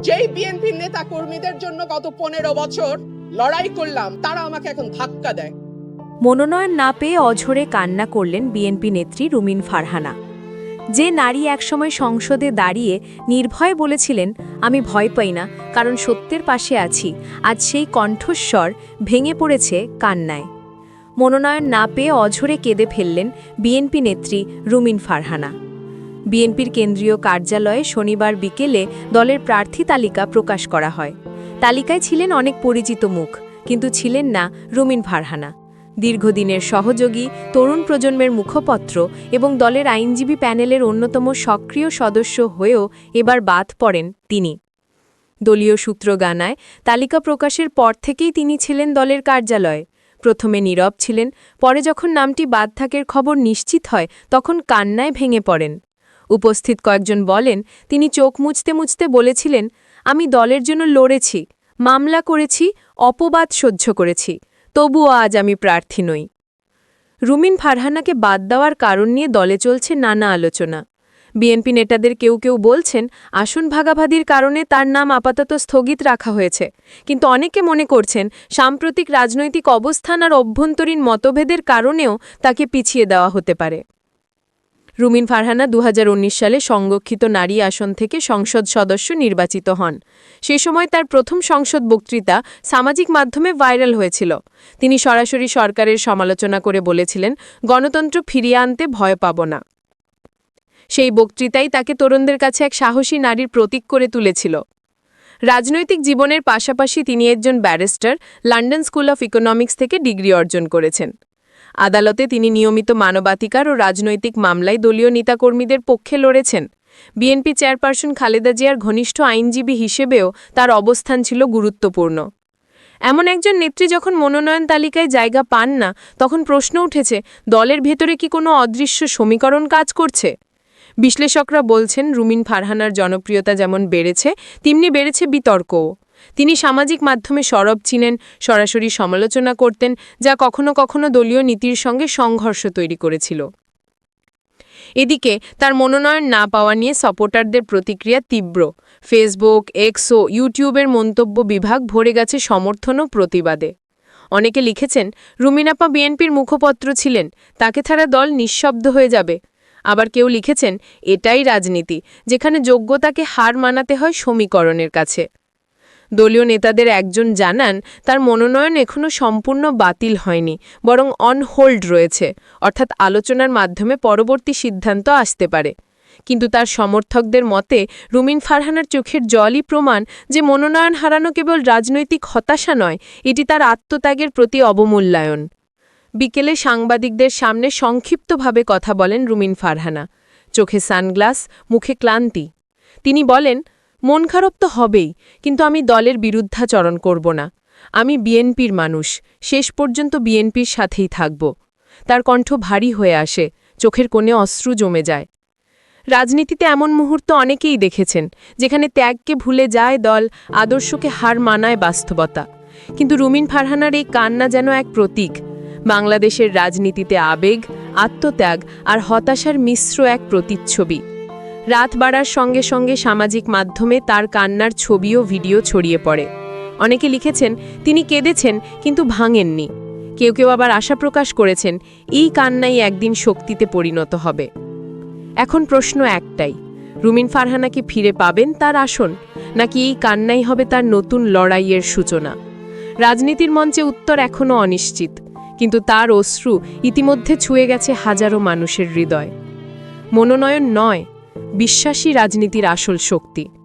যেই বিএনপির নেতা কর্মীদের জন্য গত পনেরো বছর লড়াই করলাম, তারা আমাকে এখন ধাক্কা দেয়। মনোনয়ন না পেয়ে অঝরে কান্না করলেন বিএনপি নেত্রী রুমিন ফারহানা। যে নারী একসময় সংসদে দাঁড়িয়ে নির্ভয়ে বলেছিলেন, আমি ভয় পাই না, কারণ সত্যের পাশে আছি, আজ সেই কণ্ঠস্বর ভেঙে পড়েছে কান্নায়। মনোনয়ন না পেয়ে অঝরে কেঁদে ফেললেন বিএনপি নেত্রী রুমিন ফারহানা। বিএনপির কেন্দ্রীয় কার্যালয়ে শনিবার বিকেলে দলের প্রার্থী তালিকা প্রকাশ করা হয়। তালিকায় ছিলেন অনেক পরিচিত মুখ, কিন্তু ছিলেন না রুমিন ফারহানা। দীর্ঘদিনের সহযোগী, তরুণ প্রজন্মের মুখপত্র এবং দলের আইনজীবী প্যানেলের অন্যতম সক্রিয় সদস্য হয়েও এবার বাদ পড়েন তিনি। দলীয় সূত্র গানায় তালিকা প্রকাশের পর থেকেই তিনি ছিলেন দলের কার্যালয়ে। প্রথমে নীরব ছিলেন, পরে যখন নামটি বাদ থাকের খবর নিশ্চিত হয়, তখন কান্নায় ভেঙে পড়েন। উপস্থিত কয়েকজন বলেন, তিনি চোখ মুছতে মুছতে বলেছিলেন, আমি দলের জন্য লড়েছি, মামলা করেছি, অপবাদ সহ্য করেছি, তবুও আজ আমি প্রার্থী নই। রুমিন ফারহানাকে বাদ দেওয়ার কারণ নিয়ে দলে চলছে নানা আলোচনা। বিএনপি নেতাদের কেউ কেউ বলছেন, আসন ভাগাভাগির কারণে তার নাম আপাতত স্থগিত রাখা হয়েছে। কিন্তু অনেকে মনে করছেন, সাম্প্রতিক রাজনৈতিক অবস্থান আর অভ্যন্তরীণ মতভেদের কারণেও তাকে পিছিয়ে দেওয়া হতে পারে। রুমিন ফারহানা দু হাজার উনিশ সালে সংরক্ষিত নারী আসন থেকে সংসদ সদস্য নির্বাচিত হন। সে সময় তার প্রথম সংসদ বক্তৃতা সামাজিক মাধ্যমে ভাইরাল হয়েছিল। তিনি সরাসরি সরকারের সমালোচনা করে বলেছিলেন, গণতন্ত্র ফিরিয়ে আনতে ভয় পাব না। সেই বক্তৃতাই তাকে তরুণদের কাছে এক সাহসী নারীর প্রতীক করে তুলেছিল। রাজনৈতিক জীবনের পাশাপাশি তিনি একজন barrister, London school of economics থেকে ডিগ্রি অর্জন করেছেন। আদালতে তিনি নিয়মিত মানবাধিকার ও রাজনৈতিক মামলায় দলীয় নেতাকর্মীদের পক্ষে লড়েছেন। বিএনপি চেয়ারপারসন খালেদা জিয়ার ঘনিষ্ঠ আইনজীবী হিসেবেও তার অবস্থান ছিল গুরুত্বপূর্ণ। এমন একজন নেত্রী যখন মনোনয়ন তালিকায় জায়গা পান না, তখন প্রশ্ন উঠেছে, দলের ভেতরে কি কোনো অদৃশ্য সমীকরণ কাজ করছে? বিশ্লেষকরা বলছেন, রুমিন ফারহানার জনপ্রিয়তা যেমন বেড়েছে, তেমনি বেড়েছে বিতর্কও। তিনি সামাজিক মাধ্যমে সরব ছিলেন, সরাসরি সমালোচনা করতেন, যা কখনো কখনো দলীয় নীতির সঙ্গে সংঘর্ষ তৈরি করেছিল। এদিকে, তার মনোনয়ন না পাওয়া নিয়ে সাপোর্টারদের প্রতিক্রিয়া তীব্র। ফেসবুক এক্সো ইউটিউবের মন্তব্য বিভাগ ভরে গেছে সমর্থন ও প্রতিবাদে। অনেকে লিখেছেন, রুমিনাপা বিএনপির মুখপত্র ছিলেন, তাকে ছাড়া দল নিঃশব্দ হয়ে যাবে। আবার কেউ লিখেছেন, এটাই রাজনীতি, যেখানে যোগ্যতাকে হার মানাতে হয় সমীকরণের কাছে। দলীয় নেতাদের একজন জানান, তার মনোনয়ন এখনও সম্পূর্ণ বাতিল হয়নি, বরং অন হোল্ড রয়েছে, অর্থাৎ আলোচনার মাধ্যমে পরবর্তী সিদ্ধান্ত আসতে পারে। কিন্তু তার সমর্থকদের মতে, রুমিন ফারহানার চোখের জলই প্রমাণ যে মনোনয়ন হারানো কেবল রাজনৈতিক হতাশা নয়, এটি তার আত্মত্যাগের প্রতি অবমূল্যায়ন। বিকেলে সাংবাদিকদের সামনে সংক্ষিপ্তভাবে কথা বলেন রুমিন ফারহানা। চোখে সানগ্লাস, মুখে ক্লান্তি। তিনি বলেন মন খারাপ তো হবেই, কিন্তু আমি দলের বিরুদ্ধাচরণ করব না। আমি বিএনপির মানুষ, শেষ পর্যন্ত বিএনপির সাথেই থাকব। তার কণ্ঠ ভারী হয়ে আসে, চোখের কোণে অশ্রু জমে যায়। রাজনীতিতে এমন মুহূর্ত অনেকেই দেখেছেন, যেখানে ত্যাগকে ভুলে যায় দল, আদর্শকে হার মানায় বাস্তবতা। কিন্তু রুমিন ফারহানার এই কান্না যেন এক প্রতীক। বাংলাদেশের রাজনীতিতে আবেগ, আত্মত্যাগ আর হতাশার মিশ্র এক প্রতিচ্ছবি। রাত বাড়ার সঙ্গে সঙ্গে সামাজিক মাধ্যমে তার কান্নার ছবি ও ভিডিও ছড়িয়ে পড়ে। অনেকে লিখেছেন, তিনি কেঁদেছেন, কিন্তু ভাঙেননি। কেউ কেউ আবার আশা প্রকাশ করেছেন, এই কান্নাই একদিন শক্তিতে পরিণত হবে। এখন প্রশ্ন একটাই, রুমিন ফারহানাকে ফিরে পাবেন তার আসন? নাকি এই কান্নাই হবে তার নতুন লড়াইয়ের সূচনা? রাজনীতির মঞ্চে উত্তর এখনও অনিশ্চিত, কিন্তু তার অশ্রু ইতিমধ্যে ছুঁয়ে গেছে হাজারো মানুষের হৃদয়। মনোনয়ন নয় বিশ্বাসী রাজনীতির আসল শক্তি।